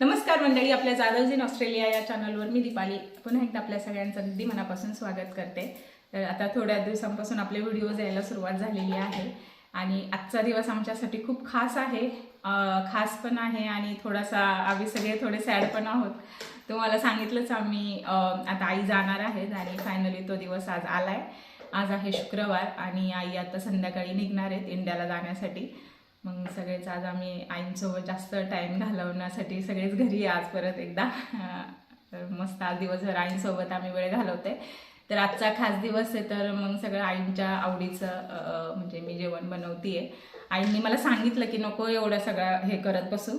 नमस्कार मंडळी आपल्या जाधवजीन ऑस्ट्रेलिया या चॅनलवर मी दीपाली. पुन्हा एकदा आपल्या सगळ्यांचं अगदी मनापासून स्वागत करते. तर आता थोड्या दिवसांपासून आपले व्हिडिओज यायला सुरुवात झालेली आहे. आणि आजचा दिवस आमच्यासाठी खूप खास आहे. खास पण आहे आणि थोडासा आम्ही सगळे थोडे सॅड पण आहोत. तुम्हाला सांगितलंच आम्ही आता आई जाणार आहेत आणि फायनली तो दिवस आज आलाय. आज आहे शुक्रवार आणि आई आता संध्याकाळी निघणार आहेत इंडियाला जाण्यासाठी. मग सगळेच आज आम्ही आईंसोबत जास्त टाईम घालवण्यासाठी सगळेच घरी आज परत एकदा तर मस्त आज दिवसभर आईंसोबत आम्ही वेळ घालवते तर आजचा खास दिवस आहे तर मग सगळं आईंच्या आवडीचं म्हणजे मी जेवण बनवतीये. आईंनी मला सांगितलं की नको एवढं सगळं हे करत बसू.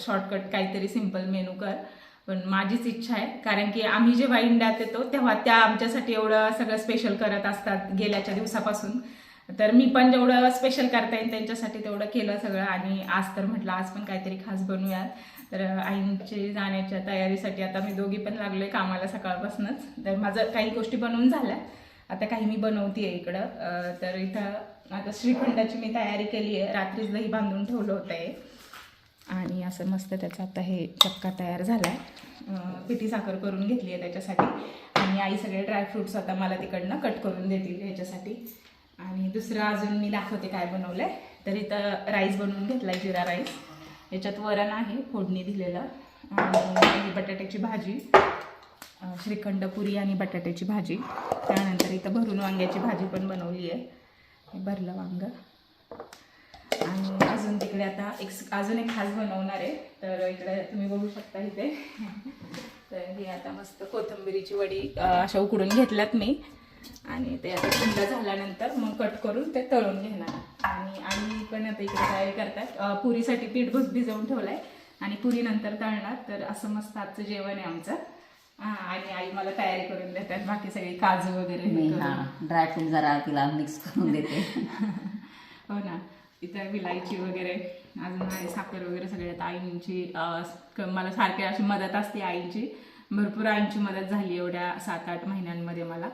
शॉर्टकट काहीतरी सिंपल मेनू कर. पण माझीच इच्छा आहे कारण की आम्ही जेव्हा इंडियात येतो तेव्हा त्या आमच्यासाठी एवढं सगळं स्पेशल करत असतात गेल्याच्या दिवसापासून. तर मी पण जेवढं स्पेशल करता येईल त्यांच्यासाठी तेवढं केलं सगळं. आणि आज तर म्हटलं आज पण काहीतरी खास बनवूयात. तर आईंची जाण्याच्या तयारीसाठी आता मी दोघी पण लागलोय कामाला सकाळपासूनच. तर माझं काही गोष्टी बनवून झाल्या. आता काही मी बनवतीये इकडं. तर इथं आता श्रीखंडाची मी तयारी केली आहे रात्रीच दही बांधून ठेवलं होतं आहे आणि असं मस्त त्याचा आता हे चक्का तयार झाला आहे पिठी साखर करून घेतली आहे त्याच्यासाठी. आणि आई सगळे ड्रायफ्रुट्स आता मला तिकडनं कट करून देतील ह्याच्यासाठी आणि दुसरं अजून मी दाखवते काय बनवलं आहे तर इथं राईस बनवून घेतला आहे जिरा राईस. याच्यात वरण आहे फोडणी दिलेलं. आणि बटाट्याची भाजी. श्रीखंड पुरी आणि बटाट्याची भाजी. त्यानंतर इथं भरून वांग्याची भाजी पण बनवली आहे. भरलं वांग. आणि अजून तिकडे आता एक अजून एक खास बनवणार आहे. तर इकडे तुम्ही बघू शकता इथे. तर ही आता मस्त कोथिंबिरीची वडी अशा उकडून घेतल्यात मी. आणि ते आता थंड झाल्यानंतर मग कट करून ते तळून घेणार. आणि आई पण आता इकडे तयारी करतात पुरीसाठी पीठ भुस भिजवून ठेवलंय. आणि पुरी नंतर तळणार. तर असं मस्त आजचं जेवण आहे आमचं. आणि आई मला तयारी करून देतात. बाकी सगळी काजू वगैरे ड्रायफ्रूट जरा तिला मिक्स करून देते. हो ना. इथं विलायची वगैरे अजून आहे साखर वगैरे सगळे. आता आईंची मला सारखी अशी मदत असते आईंची. भरपूर आईंची मदत झाली एवढ्या सात आठ महिन्यांमध्ये मला.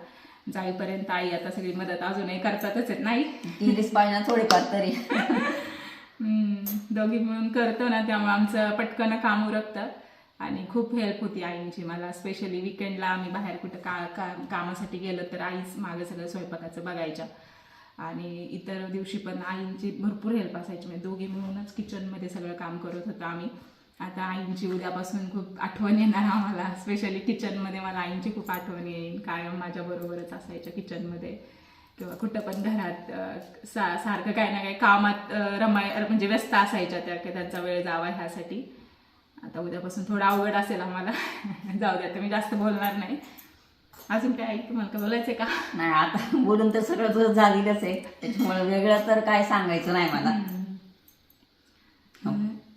जाईपर्यंत आई आता सगळी मदत अजूनही करतातच आहेत नाही. केलीच पाहिजे ना थोडीफार तरी. दोघी मिळून करतो ना त्यामुळे आमचं पटकन काम उरकतं. आणि खूप हेल्प होती आईंची. मला स्पेशली विकेंडला आम्ही बाहेर कुठं का का कामासाठी गेलो तर आईच मागं सगळं स्वयंपाकाचं बघायच्या. आणि इतर दिवशी पण आईंची भरपूर हेल्प असायची. म्हणजे दोघी मिळूनच किचनमध्ये सगळं काम करत होतो आम्ही. आता आईंची उद्यापासून खूप आठवण येणार आम्हाला. स्पेशली किचनमध्ये मला आईंची खूप आठवण येईल. कायम माझ्याबरोबरच असायच्या किचनमध्ये किंवा कुठं पण घरात सा सारखं काही ना काही कामात रमाय म्हणजे व्यस्त असायच्या त्या की त्यांचा वेळ जावा ह्यासाठी. आता उद्यापासून थोडं अवघड असेल आम्हाला. जाऊ द्या तर मी जास्त बोलणार नाही. अजून काय तुम्हाला काय बोलायचंय का? नाही आता बोलून तर सगळं झालेलंच आहे. त्याच्यामुळे वेगळं तर काय सांगायचं नाही मला.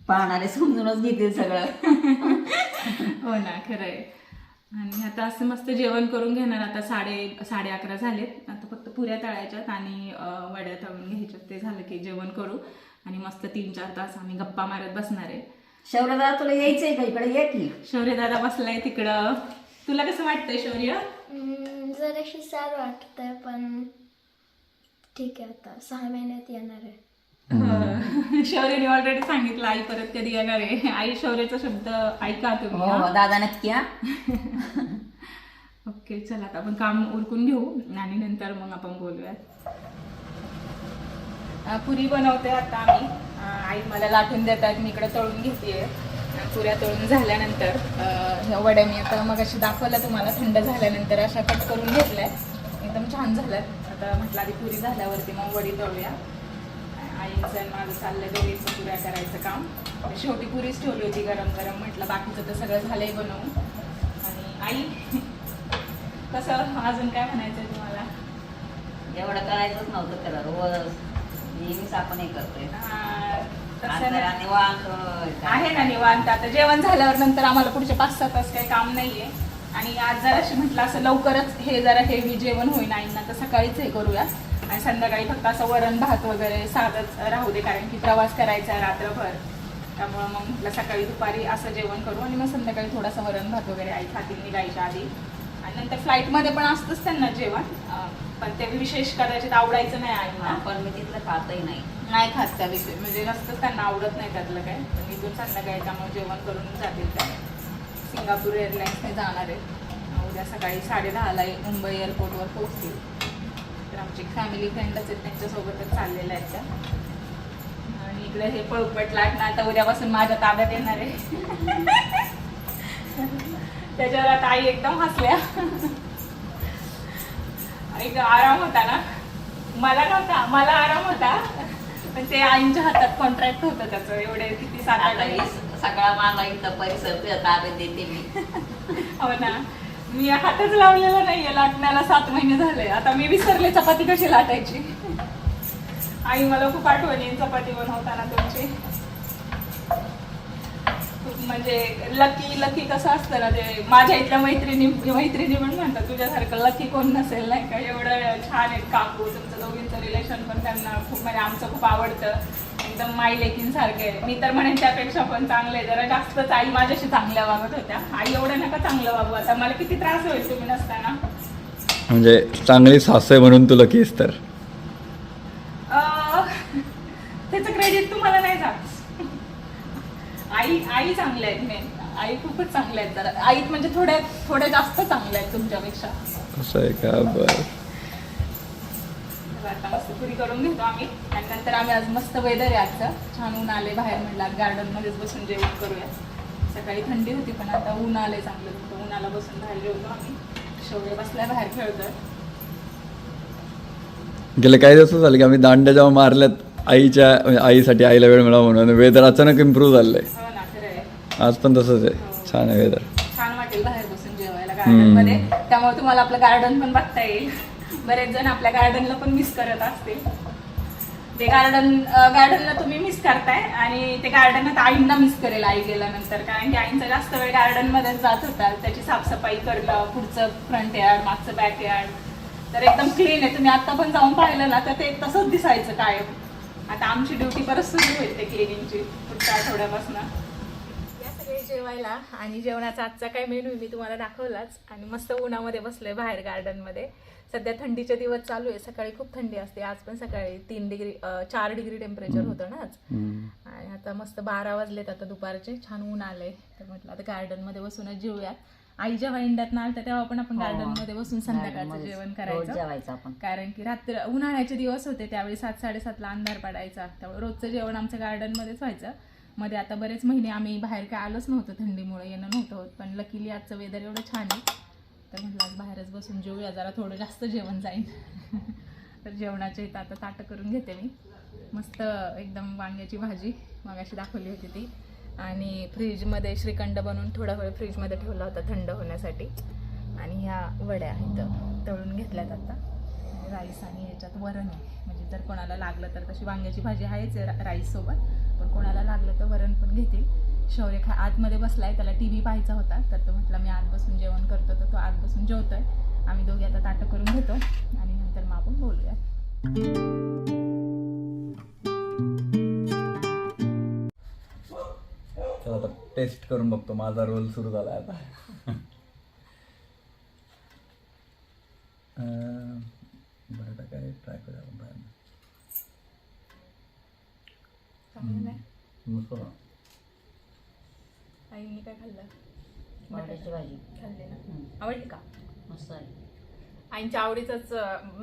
पाहणारे समजूनच घेतील सगळं. हो ना खरं आहे आणि आता असं मस्त जेवण करून घेणार. आता साडे साडे अकरा झालेत. आता फक्त पुऱ्या तळायच्यात आणि वड्या तळून घ्यायच्यात. ते झालं की जेवण करू. आणि मस्त तीन चार तास आम्ही गप्पा मारत बसणार आहे. शौर्य दादा तुला यायचंय का इकडे? ये की. शौर्य दादा बसलाय तिकडं. तुला कसं वाटतंय शौर्य? जराशी सॅड वाटतंय पण ठीक आहे आता. सहा महिन्यात येणार आहे. शौर्यने ऑलरेडी सांगितलं आई परत कधी येणार आहे? आई शौर्याचा शब्द ऐका तुम्ही हो हं? दादा नक्की हा. ओके चला आता आपण काम उरकून घेऊ आणि नंतर मग आपण बोलूयात. अं, पुरी बनवते आता आम्ही. अं, आई मला लाटून देतात मी इकडे तळून घेते पुऱ्या तळून झाल्यानंतर अं, ह्या वड्या मी आता मग अशी दाखवल्या तुम्हाला थंड झाल्यानंतर अशा कट करून घेतल्या एकदम छान झाल्यात. आता म्हटलं आधी पुरी झाल्यावरती मग वडी तळूया. आणि माझं चाललंय दोघीचं पुऱ्या करायचं काम. शेवटी पुरीच ठेवली होती गरम गरम. म्हटलं बाकीचं तर सगळं झालंय बनवून. आणि आई कसं अजून काय म्हणायचंय तुम्हाला? एवढं करायचंच नव्हतं खरं रोज नेहमीच आपण हे करतोय. आहे ना निवांत. आता जेवण झाल्यावर नंतर आम्हाला पुढचे पाच सहा तास काही काम नाहीये. आणि आज जरा अशी म्हटलं असं लवकरच हे जरा हेवी जेवण होईन आईंना तर सकाळीच हे करूया. आणि संध्याकाळी फक्त असं वरण भात वगैरे साधच राहू दे कारण की प्रवास करायचा आहे रात्रभर. त्यामुळं मग म्हटलं सकाळी दुपारी असं जेवण करू आणि मग संध्याकाळी थोडासा वरण भात वगैरे आई खातील निघायच्या आधी. आणि नंतर फ्लाईटमध्ये पण असतंच त्यांना जेवण. पण ते विशेष कदाचित आवडायचं नाही आईला पण मी तिथलं खातही नाही. नाही खात त्या विषयी म्हणजे नसतंच त्यांना आवडत नाही त्यातलं काय. पण इथून संध्याकाळी त्यामुळे जेवण करून जातील त्या. सिंगापूर एअरलाईन्सने जाणार आहे उद्या सकाळी साडे दहाला मुंबई एअरपोर्टवर पोहोचतील. आमची फॅमिली फ्रेंडच आहेत त्यांच्यासोबतच चाललेल्या आहेत त्या आणि इकडे हे पळपट लाटणं आता उद्यापासून माझ्या ताब्यात येणार आहे. त्याच्यावर आता आई एकदम हसल्या. एक आराम होता ना? मला नव्हता मला आराम होता. पण ते आईंच्या हातात कॉन्ट्रॅक्ट होतं त्याचं एवढे किती सात आठ सगळा मला इथं परिसर तुझ्या ताब्यात देते मी. हो ना. मी हातच लावलेला नाहीये लाटण्याला सात महिने झाले. आता मी विसरले चपाती कशी लाटायची? आई मला खूप आठवण येईल चपाती बनवताना तुमची. खूप म्हणजे लकी लकी कसं असतं ना ते माझ्या इथल्या मैत्रिणी मैत्रिणी पण म्हणतात तुझ्यासारखं लकी कोण नसेल नाही का? एवढं छान आहेत काकू तुमचं दोघींचं रिलेशन पण त्यांना खूप म्हणजे आमचं खूप आवडतं. एकदम माई लेकींसारखे आहे. मी तर म्हणेन त्यापेक्षा पण चांगले. जरा जास्तच आई माझ्याशी चांगल्या वागत होत्या. आई एवढं नका चांगलं वागू आता. मला किती त्रास होईल तुम्ही नसताना. म्हणजे चांगली सासू आहे म्हणून तू लकीस तर. त्याचं क्रेडिट तुम्हाला नाही जात. आई आई चांगल्या आहेत मेन आई खूपच चांगल्या आहेत. जरा आई म्हणजे थोड्या थोड्या जास्त चांगल्या आहेत तुमच्यापेक्षा. असं आहे का? बरं. तर आता मस्त पुरी करून घेतो आम्ही. आणि नंतर आम्ही आज मस्त वेदर आहे आजचं. छान ऊन आले बाहेर म्हटलं गार्डन मध्येच बसून जेवण करूया. सकाळी थंडी होती पण आता ऊन आले चांगलं. उन्हाला बसून बाहेर जेवतो आम्ही. शौर्य बसलाय बाहेर खेळतोय. गेले काही दिवस झाले की आम्ही दांड्या जेव्हा मारल्यात आईच्या आईसाठी आईला वेळ मिळावा म्हणून वेदर अचानक इम्प्रूव्ह झालंय. हो आज पण तसंच आहे. छान आहे वेदर छान वाटेल बाहेर बसून जेवायला गार्डनमध्ये. त्यामुळे तुम्हाला आपलं गार्डन पण बघता येईल. बरेच जण आपल्या गार्डनला पण मिस करत असतील. ते गार्डन गार्डनला तुम्ही मिस करताय आणि ते गार्डन आता आईंना मिस करेल आई गेल्यानंतर. कारण की आईंचा जास्त वेळ गार्डन मध्येच जात होता. त्याची साफसफाई करणं पुढचं फ्रंट यार्ड मागचं बॅक यार्ड तर एकदम क्लीन आहे. तुम्ही आता पण जाऊन पाहिलं ना तर ते तसंच दिसायचं कायम. आता आमची ड्युटी परत सुरू होईल ते क्लिनिंगची पुढच्या आठवड्यापासून. सगळे जेवायला आणि जेवणाचा आजचा काय मेनू मी तुम्हाला दाखवलाच. आणि मस्त उन्हामध्ये बसलोय बाहेर गार्डनमध्ये सध्या थंडीचे दिवस चालू आहे. सकाळी खूप थंडी असते. आज पण सकाळी तीन डिग्री चार डिग्री टेम्परेचर होतं ना आज. आणि आता मस्त बारा वाजलेत आता दुपारचे. छान ऊन आलंय. तर म्हटलं आता गार्डनमध्ये बसूनच जेवूयात आई जेव्हा इंड्यात ना आलत्या तेव्हा पण आपण गार्डनमध्ये बसून संध्याकाळचं जेवण करायचं. जेवायचं आपण. कारण की रात्र उन्हाळ्याचे दिवस होते त्यावेळी सात साडेसातला अंधार पडायचा. त्यामुळे रोजचं जेवण आमचं गार्डनमध्येच व्हायचं. मध्ये आता बरेच महिने आम्ही बाहेर काय आलोच नव्हतं थंडीमुळे येणं नव्हतं होत. पण लकीली आजचं वेदर एवढं छान आहे. तर म्हटलं आज बाहेरच बसून जेवूया जरा थोडं जास्त जेवण जाईल. तर जेवणाच्या इथं आता ताटं करून घेते मी. मस्त एकदम वांग्याची भाजी मगाशी दाखवली होती ती. आणि फ्रीजमध्ये श्रीखंड बनवून थोडा वेळ फ्रीजमध्ये ठेवला होता थंड होण्यासाठी. आणि ह्या वड्या आहेत तळून घेतल्यात आता. राईस आणि याच्यात वरण आहे. म्हणजे जर कोणाला लागलं तर तशी वांग्याची भाजी आहेच राईससोबत पण कोणाला लागलं तर वरण पण घेतील. शौर्य खा आतमध्ये बसलाय त्याला टी व्ही पाहायचा होता तर तो म्हटला मी आत बसून जेवण करतो. तर तो आत बसून जेवतोय. आम्ही दोघे आता ताटं करून घेतो आणि नंतर मग आपण बोलूया आता टेस्ट करून बघतो. माझा रोल सुरू झाला आता अं, बटाटा काय ट्राय करूया आपण बाहेर चांगलं नाही मस्त ना. आईने काय खाल्लं? वांग्याची भाजी. खाल्ले ना. आवडली का? मस्त आहे. आईच्या आवडीचाच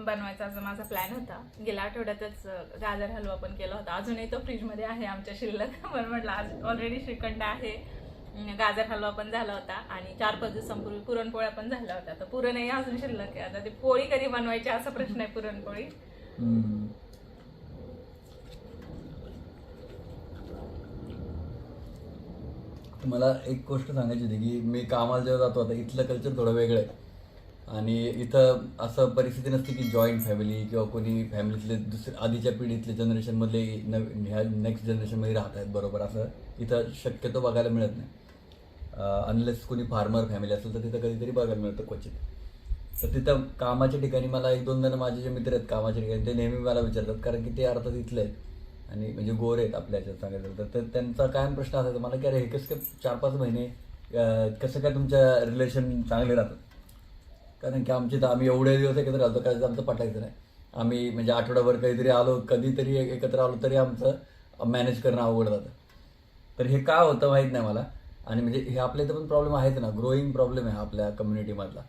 बनवायचा जो माझा प्लॅन होता. गेल्या आठवड्यातच गाजर हलवा पण केला होता. अजूनही तो फ्रीजमध्ये आहे आमच्या शिल्लक. पण म्हटलं आज ऑलरेडी श्रीखंड आहे. गाजर हलवा पण झाला होता. आणि चार पाच दिवसांपूर्वी पुरणपोळ्या पण झाल्या होत्या. तर पुरणही अजून शिल्लक आहे. आता ती पोळी कधी बनवायची असा प्रश्न आहे पुरणपोळी. मला एक गोष्ट सांगायची होती की मी कामाला जेव्हा जातो आता इथलं कल्चर थोडं वेगळं आहे. आणि इथं असं परिस्थिती नसते की जॉईंट फॅमिली किंवा कोणी फॅमिलीतले दुसरे आधीच्या पिढीतले जनरेशनमधले नव ह्या नेक्स्ट जनरेशनमध्ये राहत आहेत बरोबर? असं इथं शक्यतो बघायला मिळत नाही. अनलेस कोणी फार्मर फॅमिली असेल तर तिथं कधीतरी बघायला मिळतं क्वचित. तर तिथं कामाच्या ठिकाणी मला एक दोन जण माझे जे मित्र आहेत कामाच्या ठिकाणी ते नेहमी मला विचारतात कारण की ते अर्थात इथले आहेत. आणि म्हणजे गोर आहेत आपल्या ह्याच्यात सांगायचं तर त्यांचा कायम प्रश्न असायचा मला की अरे हे कसं काय चार पाच महिने कसं काय तुमच्या रिलेशन चांगले राहतात? कारण की आमचे तर आम्ही एवढे दिवस एकत्र राहतो काय आमचं पटायचं नाही. आम्ही म्हणजे आठवडाभर काहीतरी आलो कधीतरी एकत्र आलो तरी आमचं मॅनेज करणं अवघड जातं. तर हे का होतं माहीत नाही मला. आणि म्हणजे हे आपल्या इथं पण प्रॉब्लेम आहेत ना. ग्रोईंग प्रॉब्लेम आहे आपल्या कम्युनिटीमधला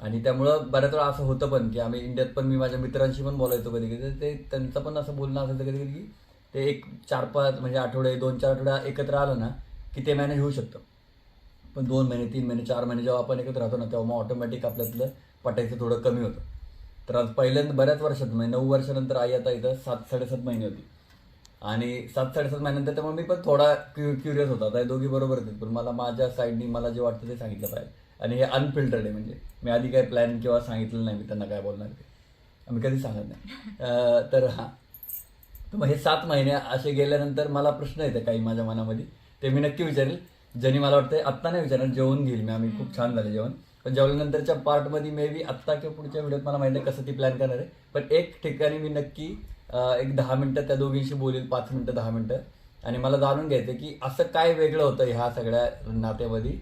आणि त्यामुळं बऱ्याच वेळा असं होतं पण की आम्ही इंडियात पण मी माझ्या मित्रांशी पण बोलायचो कधी कधी ते त्यांचं पण असं बोलणं असायचं कधी कधी की ते एक चार पाच म्हणजे आठवडे दोन चार आठवड्या एकत्र आलं ना की ते मॅनेज होऊ शकतं. पण दोन महिने तीन महिने चार महिने जेव्हा आपण एकत्र राहतो ना तेव्हा मग ऑटोमॅटिक आपल्यातलं पटायचं थोडं कमी होतं. तर आज पहिल्यांदा बऱ्याच वर्षात म्हणजे नऊ वर्षानंतर आई आता इथं सात साडेसात महिने होती. आणि सात साडेसात महिन्यानंतर त्यामुळे मी पण थोडा क्यु क्युरियस होता. आता हे दोघी बरोबर आहेत पण मला माझ्या साईडनी मला जे वाटतं ते सांगितलं पाहिजे. आणि हे अनफिल्टर्ड आहे म्हणजे मी आधी काय प्लॅन किंवा सांगितलं नाही मी त्यांना काय बोलणार ते. आम्ही कधी सांगत नाही. तर हां. तर मग हे सात महिने असे गेल्यानंतर मला प्रश्न येते काही माझ्या मनामध्ये. ते मी नक्की विचारेल. ज्यांनी मला वाटतं आत्ता नाही विचारणार जेवण घेईल मी. आम्ही खूप छान झाले जेवण. पण जेवल्यानंतरच्या पार्टमध्ये मे बी आत्ता किंवा पुढच्या व्हिडिओत मला माहिती आहे कसं ती प्लॅन करणार आहे. पण एक ठिकाणी मी नक्की एक दहा मिनटं त्या दोघींशी बोलेल पाच मिनटं दहा मिनटं. आणि मला जाणून घ्यायचं की असं काय वेगळं होतं ह्या सगळ्या नात्यामध्ये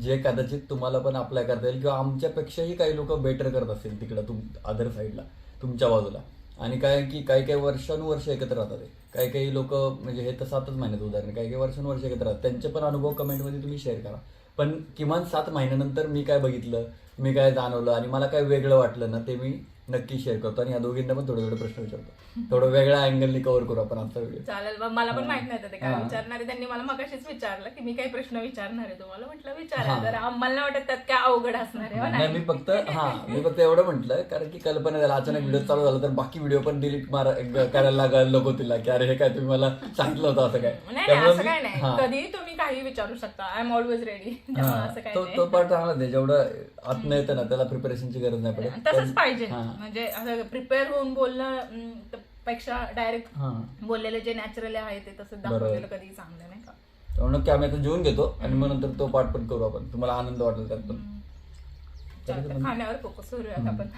जे कदाचित तुम्हाला पण अप्लाय करता येईल किंवा आमच्यापेक्षाही काही लोक बेटर करत असतील तिकडं तुम अदर साईडला तुमच्या बाजूला. आणि काय की काही काही वर्षानुवर्ष एकत्र राहतात ते. काही काही लोक म्हणजे हे तर सातच महिन्यात उदाहरण काही काही वर्षानुवर्ष एकत्र राहतात. त्यांचे पण अनुभव कमेंटमध्ये तुम्ही शेअर करा. पण किमान सात महिन्यानंतर मी काय बघितलं मी काय जाणवलं आणि मला काय वेगळं वाटलं ना ते मी नक्की शेअर करतो आणि या दोघींना पण थोडे थोडे प्रश्न विचारतो थोडं वेगळ्या अँगलनी कव्हर करू आपण आमचा व्हिडिओ चालेल बा- मला पण माहीत नव्हतं ते काय हा. विचारणार आहे त्यांनी मला मगाशीच विचारलं की मी काही प्रश्न विचारणार आहे तुम्हाला म्हटलं विचारा हा. तर आम्हाला नाही वाटत त्यात काय अवघड असणार आहे हो नाही नाही? मी फक्त हा मी फक्त एवढं म्हटलं कारण की कल्पना झाला अचानक व्हिडिओ चालू झाला तर बाकी व्हिडिओ पण डिलीट मारा करायला लागल नको तिला की अरे हे काय तुम्ही मला सांगितलं होतं असं काय नाही नाही त्यामुळे असं मी- काय नाही हा. कधी तुम्ही काही विचारू शकता आय एम ऑलवेज रेडी हा. असं काय तो नाही पार्ट चांगला जेवढं आतनं येतं ना त्याला प्रिपरेशनची गरज नाही पडत तसंच पाहिजे हा. म्हणजे असं प्रिपेअर होऊन बोलणं अं, पेक्षा डायरेक्ट हा. बोललेले जे नॅचरल आहे ते तसं बरोबर. दाखवलेलं कधी चांगलं नाही का? त्यामुळे नक्की आम्ही आता जेवून घेतो आणि मग नंतर तो पार्ट पण करू आपण. तुम्हाला आनंद वाटेल त्यात पण खाण्यावर फोकस करूयात आपण.